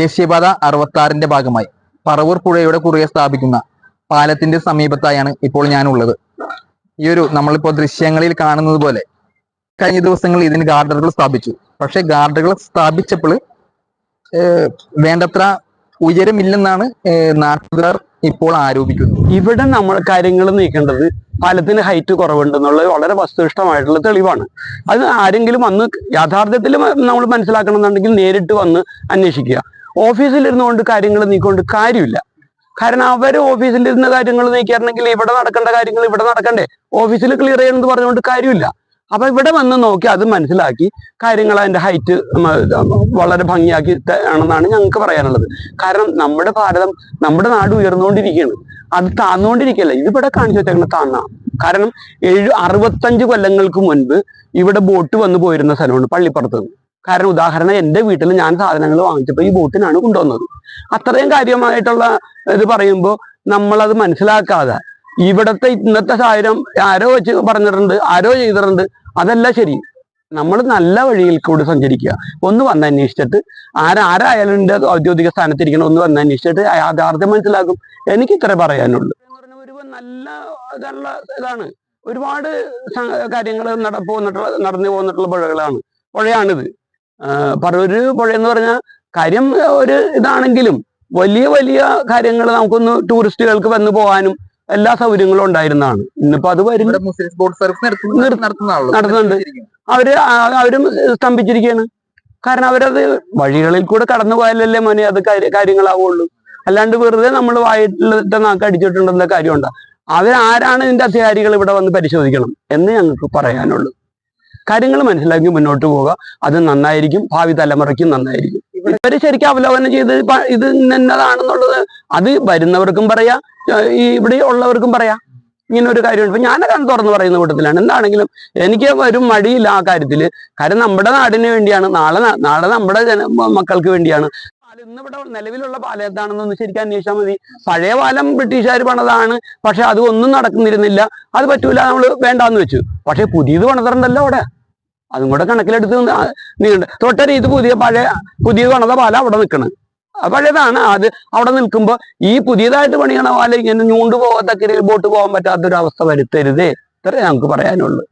ദേശീയപാത അറുപത്തി ആറിന്റെ ഭാഗമായി. പറവൂർ പുഴയുടെ കുറുകെ സ്ഥാപിക്കുന്ന പാലത്തിന്റെ സമീപത്തായാണ് ഇപ്പോൾ ഞാനുള്ളത്. ഈ ഒരു നമ്മളിപ്പോ ദൃശ്യങ്ങളിൽ കാണുന്നത് പോലെ കഴിഞ്ഞ ദിവസങ്ങളിൽ ഇതിന് ഗാർഡറുകൾ സ്ഥാപിച്ചു. പക്ഷെ ഗാർഡറുകൾ സ്ഥാപിച്ചപ്പോൾ വേണ്ടത്ര ഉയരമില്ലെന്നാണ് നാട്ടുകാർ ഇപ്പോൾ ആരോപിക്കുന്നത്. ഇവിടെ നമ്മൾ കാര്യങ്ങൾ നീക്കേണ്ടത് പാലത്തിന് ഹൈറ്റ് കുറവുണ്ടെന്നുള്ളത് വളരെ വസ്തുനിഷ്ഠമായിട്ടുള്ള തെളിവാണ്. അത് ആരെങ്കിലും വന്ന് യാഥാർത്ഥ്യത്തിൽ നമ്മൾ മനസ്സിലാക്കണമെന്നുണ്ടെങ്കിൽ നേരിട്ട് വന്ന് അന്വേഷിക്കുക. ഓഫീസിലിരുന്നുകൊണ്ട് കാര്യങ്ങൾ നീക്കൊണ്ട് കാര്യമില്ല. കാരണം അവർ ഓഫീസിലിരുന്ന കാര്യങ്ങൾ നീക്കിയായിരുന്നെങ്കിൽ ഇവിടെ നടക്കേണ്ട കാര്യങ്ങൾ ഇവിടെ നടക്കണ്ടേ. ഓഫീസിൽ ക്ലിയർ ചെയ്യണമെന്ന് പറഞ്ഞുകൊണ്ട് കാര്യമില്ല. അപ്പൊ ഇവിടെ വന്ന് നോക്കി അത് മനസ്സിലാക്കി കാര്യങ്ങൾ അതിന്റെ ഹൈറ്റ് വളരെ ഭംഗിയാക്കി ആണെന്നാണ് ഞങ്ങൾക്ക് പറയാനുള്ളത്. കാരണം നമ്മുടെ ഭാരതം നമ്മുടെ നാട് ഉയർന്നുകൊണ്ടിരിക്കുകയാണ്. അത് താന്നുകൊണ്ടിരിക്കുകയല്ല ഇതിവിടെ കാണിച്ചു വെച്ചേക്കുന്ന താന്ന. കാരണം ഏഴ് അറുപത്തഞ്ച് കൊല്ലങ്ങൾക്ക് മുൻപ് ഇവിടെ ബോട്ട് വന്നു പോയിരുന്ന സ്ഥലമാണ് പള്ളിപ്പുറത്ത്. നിന്ന് കാരണം ഉദാഹരണം എന്റെ വീട്ടിൽ ഞാൻ സാധനങ്ങൾ വാങ്ങിച്ചപ്പോൾ ഈ ബോട്ടിനാണ് കൊണ്ടുവന്നത്. അത്രയും കാര്യമായിട്ടുള്ള ഇത് പറയുമ്പോൾ നമ്മളത് മനസ്സിലാക്കാതെ ഇവിടത്തെ ഇന്നത്തെ സാഹചര്യം ആരോ വെച്ച് പറഞ്ഞിട്ടുണ്ട് ആരോ ചെയ്തിട്ടുണ്ട് അതല്ല ശരി. നമ്മൾ നല്ല വഴിയിൽ കൂടി സഞ്ചരിക്കുക. ഒന്ന് വന്ന് അന്വേഷിച്ചിട്ട് ആരാരായാലും എന്റെ ഔദ്യോഗിക സ്ഥാനത്തിരിക്കണം. ഒന്ന് വന്ന് അന്വേഷിച്ചിട്ട് യാഥാർത്ഥ്യം മനസ്സിലാക്കും. എനിക്ക് ഇത്ര പറയാനുള്ളൂ. നല്ല ഇതുള്ള ഇതാണ്. ഒരുപാട് കാര്യങ്ങൾ നട പോന്നിട്ടുള്ള നടന്നു പോന്നിട്ടുള്ള പുഴകളാണ്. പുഴയാണിത്. പറവൂര് പുഴ എന്ന് പറഞ്ഞാൽ കാര്യം ഒരു ഇതാണെങ്കിലും വലിയ വലിയ കാര്യങ്ങൾ നമുക്കൊന്ന് ടൂറിസ്റ്റുകൾക്ക് വന്നു പോകാനും എല്ലാ സൗകര്യങ്ങളും ഉണ്ടായിരുന്നതാണ്. ഇന്നിപ്പോ അത് വരും. നടത്തുന്നുണ്ട്. അവർ അവരും സ്തംഭിച്ചിരിക്കുകയാണ് കാരണം അവരത് വഴികളിൽ കൂടെ കടന്നു പോയാലല്ലേ മോനെ അത് കാര്യ- കാര്യങ്ങളാവുള്ളൂ. അല്ലാണ്ട് വെറുതെ നമ്മൾ വായിട്ടിലത്തെ നാക്ക് അടിച്ചിട്ടുണ്ടെന്ന കാര്യമുണ്ട്. അവരാരാണ് ഇതിന്റെ അധികാരികൾ ഇവിടെ വന്ന് പരിശോധിക്കണം എന്ന് ഞങ്ങൾക്ക് പറയാനുള്ളൂ. കാര്യങ്ങൾ മനസ്സിലാക്കി മുന്നോട്ട് പോവുക. അത് നന്നായിരിക്കും. ഭാവി തലമുറയ്ക്കും നന്നായിരിക്കും. ഇവർ ശരിക്കും അവലോകനം ചെയ്ത് ഇത് ഇന്നതാണെന്നുള്ളത് അത് വരുന്നവർക്കും പറയാ. ഈ ഇവിടെ ഉള്ളവർക്കും പറയാം. ഇങ്ങനെ ഒരു കാര്യമുണ്ട്. ഇപ്പൊ ഞാനൊക്കെ തുറന്നു പറയുന്ന കൂട്ടത്തിലാണ്. എന്താണെങ്കിലും എനിക്ക് ഒരു മടിയില്ല ആ കാര്യത്തിൽ. കാര്യം നമ്മുടെ നാടിന് വേണ്ടിയാണ്. നാളെ നാളെ നമ്മുടെ ജന മക്കൾക്ക് വേണ്ടിയാണ്. പാലം ഇന്ന് ഇവിടെ നിലവിലുള്ള പാലം എന്താണെന്നൊന്ന് ശരിക്കും അന്വേഷിച്ചാൽ മതി. പഴയ പാലം ബ്രിട്ടീഷുകാർ പണതാണ്. പക്ഷെ അത് ഒന്നും നടക്കുന്നിരുന്നില്ല. അത് പറ്റൂല നമ്മൾ വേണ്ടാന്ന് വെച്ചു. പക്ഷെ പുതിയത് പണിതിട്ടുണ്ടല്ലോ അവിടെ. അതും കൂടെ കണക്കിലെടുത്ത് നീണ്ട തൊട്ടരി ഇത് പുതിയ പഴയ പുതിയത് പണിത പാലം അവിടെ നിൽക്കണം പഴയതാണ്. അത് അവിടെ നിൽക്കുമ്പോൾ ഈ പുതിയതായിട്ട് പണിയണ പാലം ഇങ്ങനെ ഞൂണ്ട് പോകത്തക്ക ബോട്ട് പോകാൻ പറ്റാത്തൊരു അവസ്ഥ വരുത്തരുതേ. ഇത്രേ നമുക്ക് പറയാനുള്ളൂ.